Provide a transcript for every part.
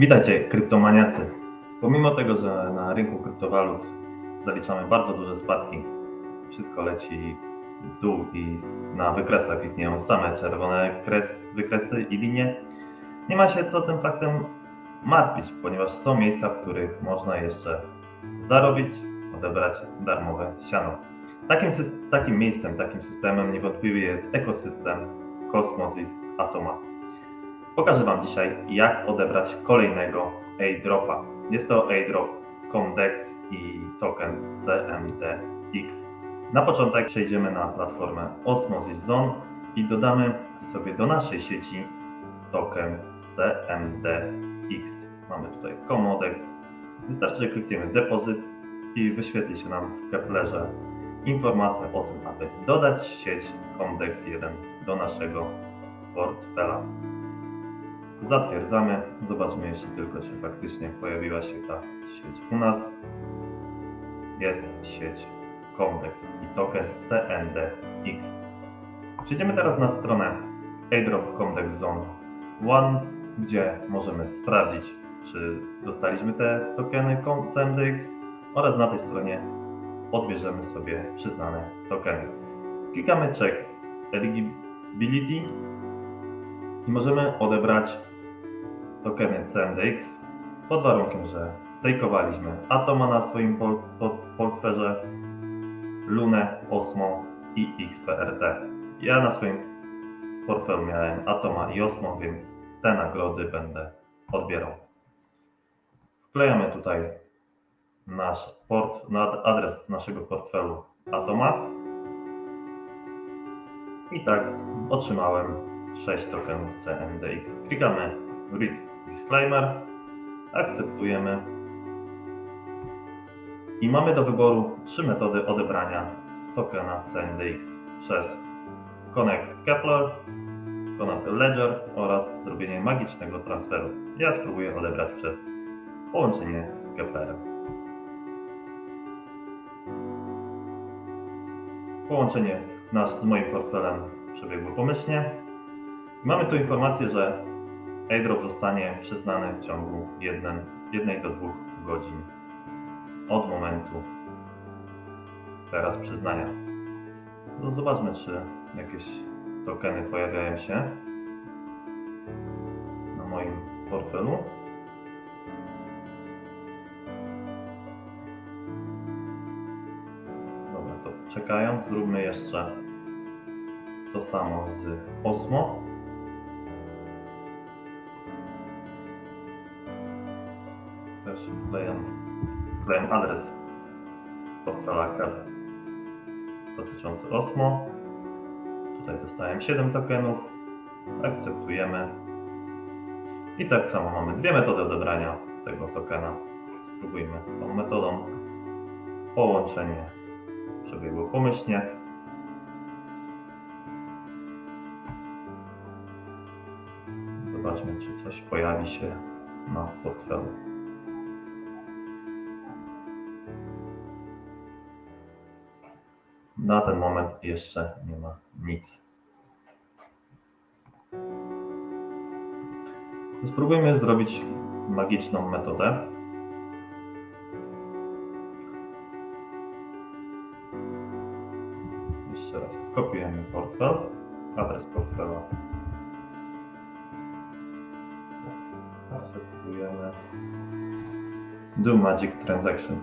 Witajcie, kryptomaniacy. Pomimo tego, że na rynku kryptowalut zaliczamy bardzo duże spadki, wszystko leci w dół i na wykresach widnieją same czerwone kres, wykresy i linie, nie ma się co tym faktem martwić, ponieważ są miejsca, w których można jeszcze zarobić, odebrać darmowe siano. Takim, takim miejscem, takim systemem niewątpliwie jest ekosystem Cosmosis Atoma. Pokażę Wam dzisiaj, jak odebrać kolejnego airdropa. Jest to airdrop Comdex i token CMDX. Na początek przejdziemy na platformę Osmosis Zone i dodamy sobie do naszej sieci token CMDX. Mamy tutaj Comodex. Wystarczy, że klikniemy depozyt i wyświetli się nam w Keplerze informacja o tym, aby dodać sieć Comdex 1 do naszego portfela. Zatwierdzamy. Zobaczmy jeszcze tylko, czy faktycznie pojawiła się ta sieć u nas. Jest sieć Comdex i token CNDX. Przejdziemy teraz na stronę airdrop Comdex Zone One, gdzie możemy sprawdzić, czy dostaliśmy te tokeny CMDX oraz na tej stronie odbierzemy sobie przyznane tokeny. Klikamy check eligibility i możemy odebrać tokeny CMDX pod warunkiem, że stejkowaliśmy Atoma na swoim port, port, Lunę, Osmo i XPRT. Ja na swoim portfelu miałem Atoma i Osmo, więc te nagrody będę odbierał. Wklejamy tutaj nasz port, adres naszego portfelu Atoma. I tak otrzymałem 6 tokenów CMDX. Klikamy Read Disclaimer, akceptujemy i mamy do wyboru trzy metody odebrania tokena CMDX przez Connect Kepler, Connect Ledger oraz zrobienie magicznego transferu. Ja spróbuję odebrać przez połączenie z Keplerem. Połączenie z, nasz, z moim portfelem przebiegło pomyślnie. Mamy tu informację, że airdrop zostanie przyznany w ciągu 1 do 2 godzin od momentu teraz przyznania. No zobaczmy, czy jakieś tokeny pojawiają się na moim portfelu. Dobra, to czekając, zróbmy jeszcze to samo z Osmo. Wklejam, wklejam adres portfela dotyczący Osmo. Tutaj dostałem 7 tokenów. Akceptujemy. I tak samo mamy dwie metody odebrania tego tokena. Spróbujmy tą metodą. Połączenie przebiegło pomyślnie. Zobaczmy, czy coś pojawi się na portfelu. Na ten moment jeszcze nie ma nic. Spróbujmy zrobić magiczną metodę. Jeszcze raz skopiujemy portfel, adres portfela. Akceptujemy. Do Magic Transaction.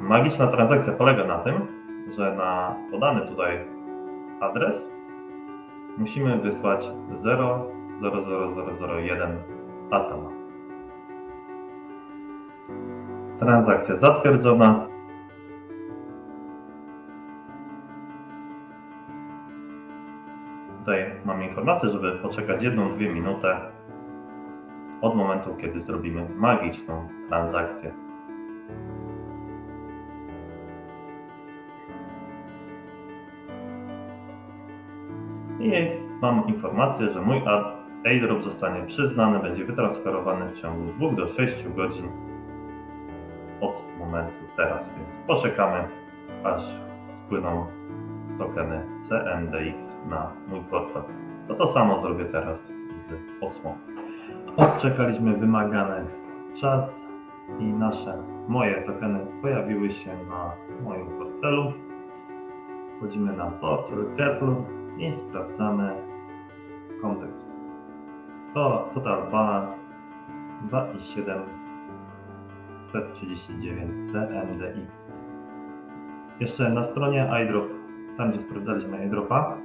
Magiczna transakcja polega na tym, że na podany tutaj adres musimy wysłać 000001 atoma. Transakcja zatwierdzona. Tutaj mamy informację, żeby poczekać 1-2 minutę od momentu, kiedy zrobimy magiczną transakcję. I mam informację, że mój airdrop zostanie przyznany, będzie wytransferowany w ciągu 2 do 6 godzin od momentu teraz, więc poczekamy, aż spłyną tokeny CMDX na mój portfel. To to samo zrobię teraz z Osmo. Odczekaliśmy wymagane czas i nasze, moje tokeny pojawiły się na moim portfelu. Wchodzimy na portfel Kepler i sprawdzamy kontekst. To total balance 2,739 CNDX. Jeszcze na stronie iDrop, tam gdzie sprawdzaliśmy iDropa,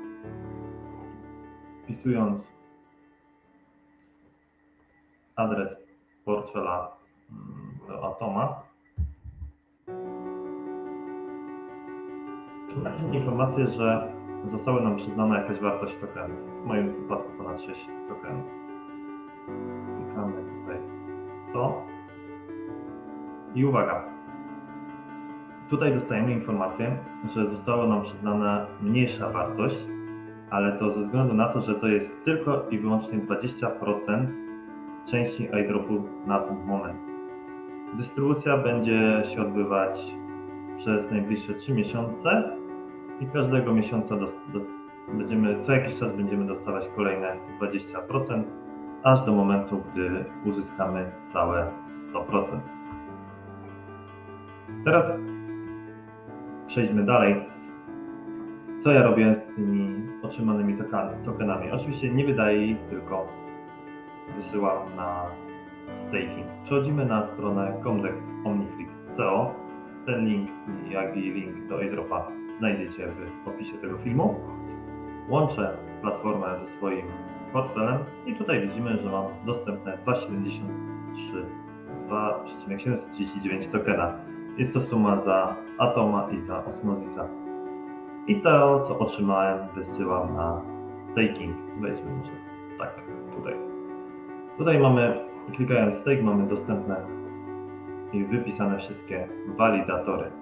wpisując adres portfela mm, do Atoma, informację, że zostały nam przyznana jakaś wartość tokenu. W moim wypadku ponad 6 tokenów. Klikamy tutaj to. I uwaga. Tutaj dostajemy informację, że została nam przyznana mniejsza wartość, ale to ze względu na to, że to jest tylko i wyłącznie 20% części iDropu na ten moment. Dystrybucja będzie się odbywać przez najbliższe 3 miesiące i każdego miesiąca dos, dos, będziemy, co jakiś czas będziemy dostawać kolejne 20%, aż do momentu, gdy uzyskamy całe 100%. Teraz przejdźmy dalej. Co ja robię z tymi otrzymanymi tokenami? Oczywiście nie wydaję ich, tylko wysyłam na staking. Przechodzimy na stronę Comdex Omniflix CO. Ten link, jak i link do airdropa znajdziecie w opisie tego filmu. Łączę platformę ze swoim portfelem i tutaj widzimy, że mam dostępne 2,73 2,739 tokena. Jest to suma za Atoma i za Osmosisa. I to, co otrzymałem, wysyłam na staking. Wejdźmy może tak, tutaj. Tutaj mamy, klikając stake, mamy dostępne i wypisane wszystkie walidatory.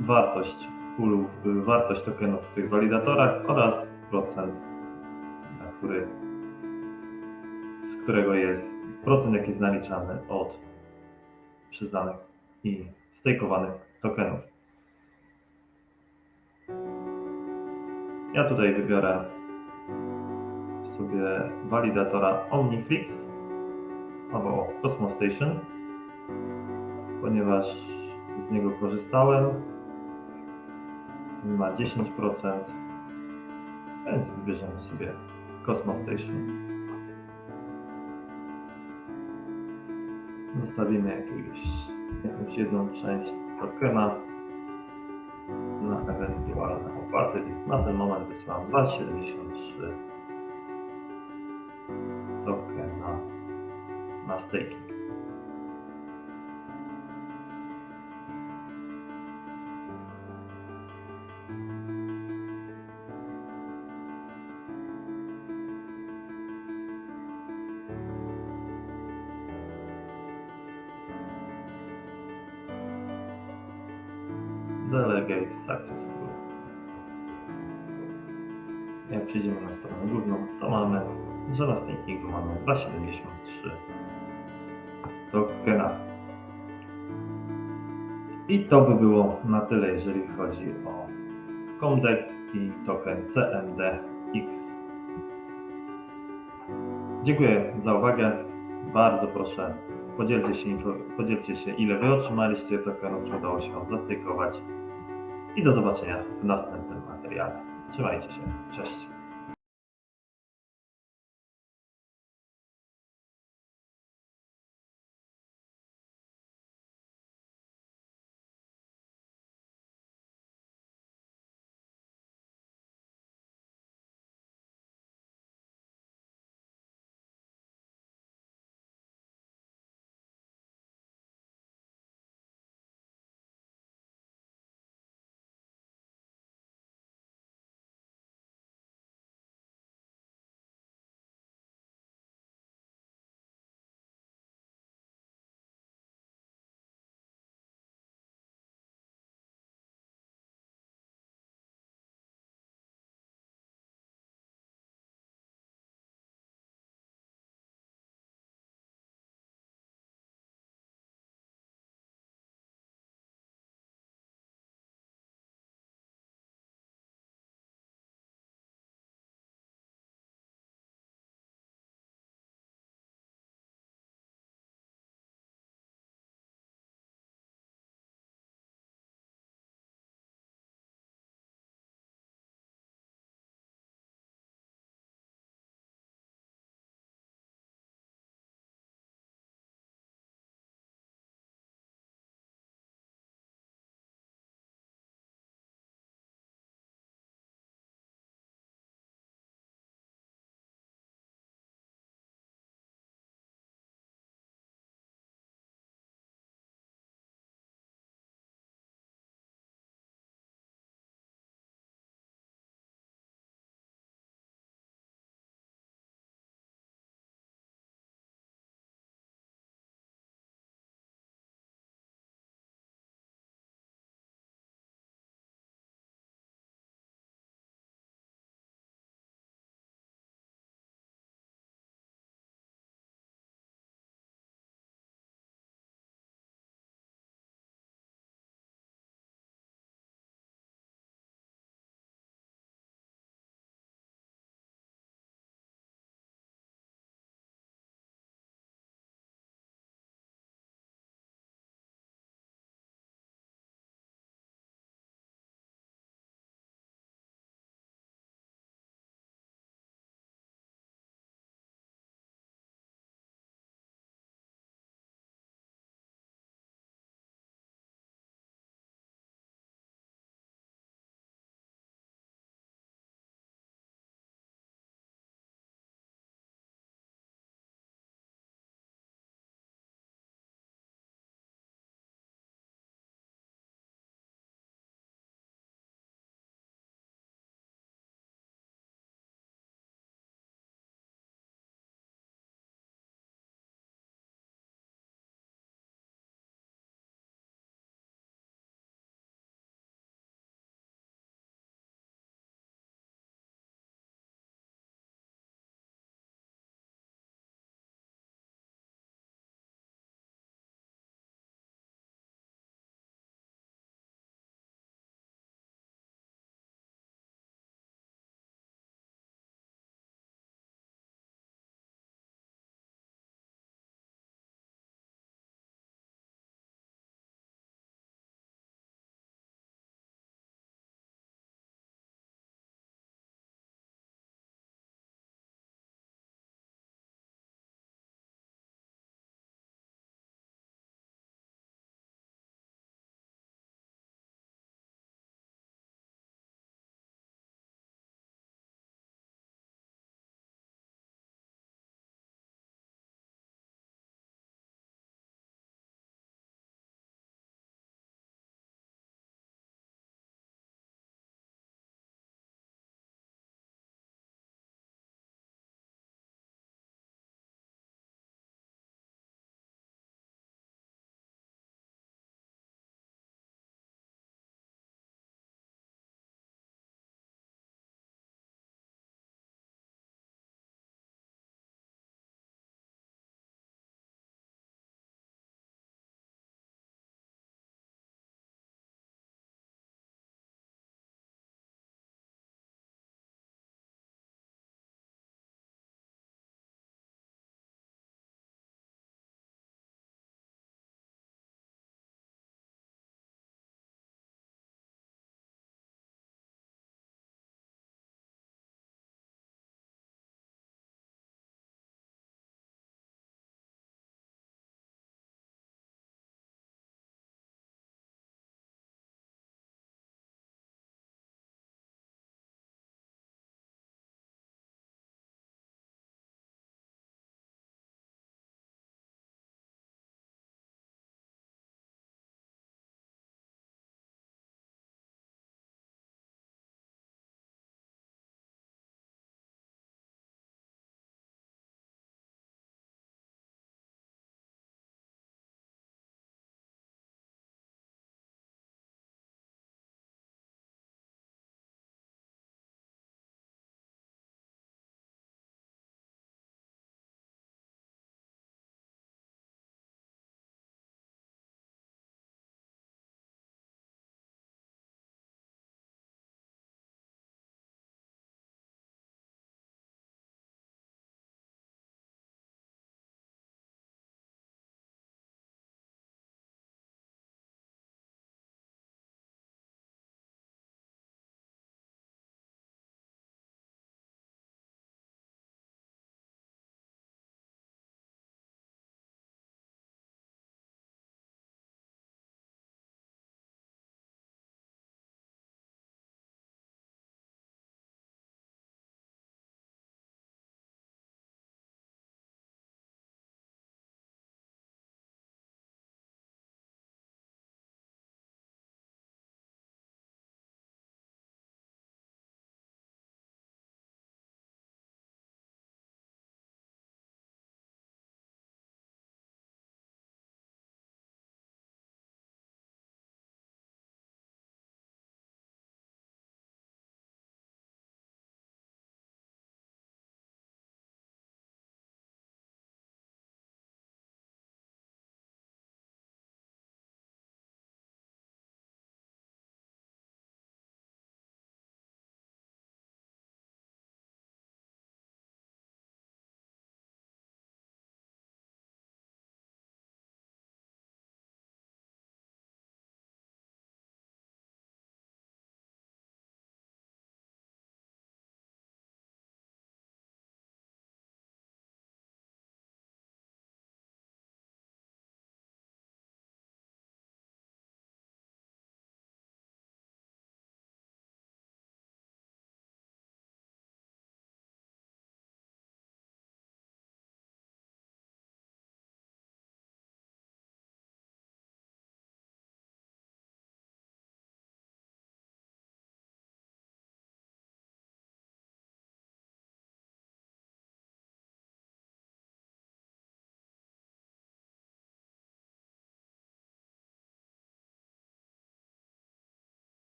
Wartość pulu, y, wartość tokenów w tych walidatorach oraz procent, na który, z którego jest procent, jaki jest naliczany od przyznanych i stejkowanych tokenów. Ja tutaj wybiorę sobie walidatora Omniflix albo Cosmo Station, ponieważ z niego korzystałem. Ma 10%, więc wybierzemy sobie Cosmo Station. Zostawimy jakiegoś, jakąś jedną część tokena na ewentualne opłaty, więc na ten moment wysyłam 2,73 tokena na staking. Delegate successful. Jak przejdziemy na stronę główną, to mamy, że na stakingu mamy 2,73 tokena. I to by było na tyle, jeżeli chodzi o Comdex i token CMDX. Dziękuję za uwagę. Bardzo proszę, podzielcie się, podzielcie się ile Wy otrzymaliście tokenów, czy udało się Wam zastejkować. I do zobaczenia w następnym materiale. Trzymajcie się. Cześć.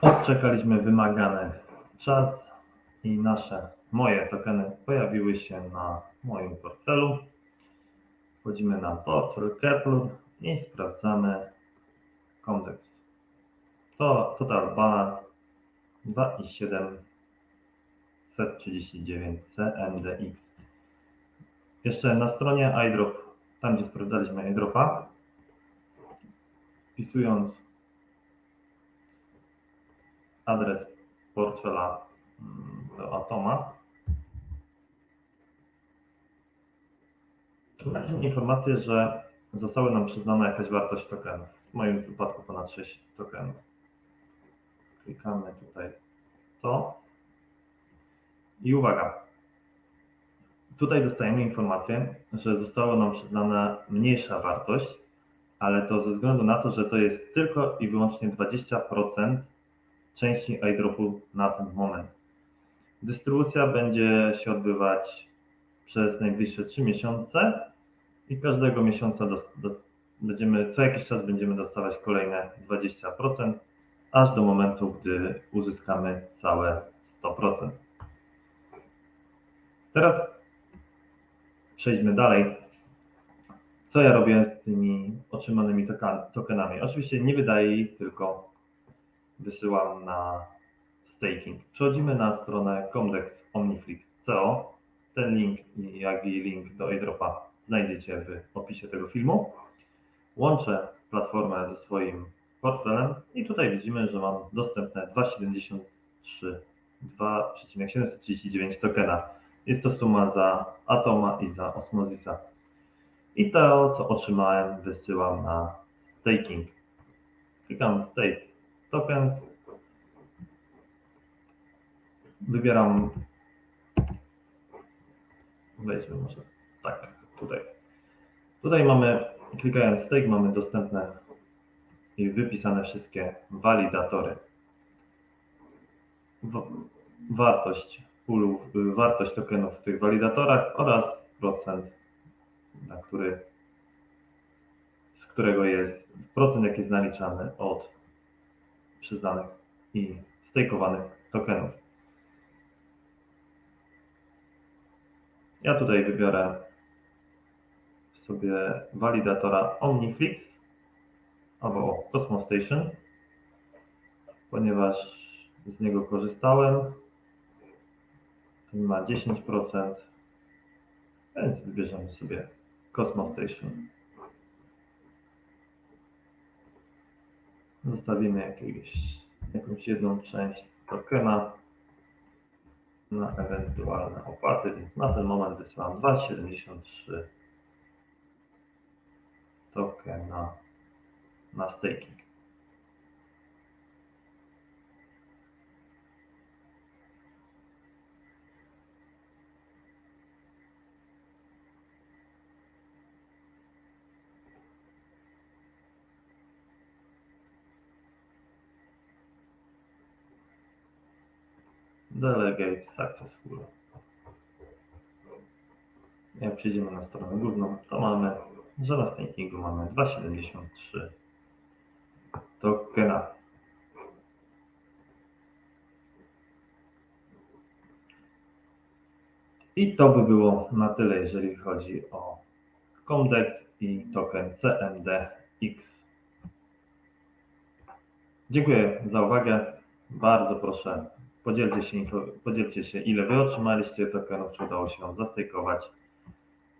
Odczekaliśmy wymagany czas i nasze, moje tokeny pojawiły się na moim portfelu. Wchodzimy na portfel Kepler i sprawdzamy kondeks. To total balance 2,739 CMDX. Jeszcze na stronie iDrop, tam gdzie sprawdzaliśmy iDropa, wpisując adres portfela mm, do Atoma, informację, że zostały nam przyznana jakaś wartość tokenów. W moim wypadku ponad 6 tokenów. Klikamy tutaj to. I uwaga. Tutaj dostajemy informację, że została nam przyznana mniejsza wartość, ale to ze względu na to, że to jest tylko i wyłącznie 20% części iDropu na ten moment. Dystrybucja będzie się odbywać przez najbliższe 3 miesiące i każdego miesiąca dos- dos- będziemy, co jakiś czas będziemy dostawać kolejne 20%, aż do momentu, gdy uzyskamy całe 100%. Teraz przejdźmy dalej. Co ja robię z tymi otrzymanymi tokenami? Oczywiście nie wydaję ich, tylko wysyłam na staking. Przechodzimy na stronę Comdex Omniflix CO. Ten link, jak i link do airdropa znajdziecie w opisie tego filmu. Łączę platformę ze swoim portfelem i tutaj widzimy, że mam dostępne 2,73 2,739 tokena. Jest to suma za Atoma i za Osmosisa. I to, co otrzymałem, wysyłam na staking. Klikam Stake Tokens. Wybieram. Wejdźmy może tak, tutaj. Tutaj mamy, klikając Stake, mamy dostępne i wypisane wszystkie walidatory. Wartość pulu, wartość tokenów w tych walidatorach oraz procent, na który, z którego jest procent, jaki jest naliczany od przyznanych i stejkowanych tokenów. Ja tutaj wybiorę sobie walidatora Omniflix albo Cosmos Station, ponieważ z niego korzystałem. Ten ma 10%, więc wybierzemy sobie Cosmos Station. Zostawimy jakiegoś, jakąś jedną część tokena na ewentualne opłaty, więc na ten moment wysyłam 2,73 tokena na staking. Delegate successful. Jak przejdziemy na stronę główną, to mamy, że na stakingu mamy 2,73 tokena. I to by było na tyle, jeżeli chodzi o Comdex i token CMDX. Dziękuję za uwagę. Bardzo proszę, podzielcie się, podzielcie się ile Wy otrzymaliście tokenów, czy udało się Wam zastejkować.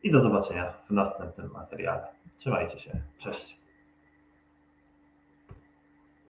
I do zobaczenia w następnym materiale. Trzymajcie się. Cześć.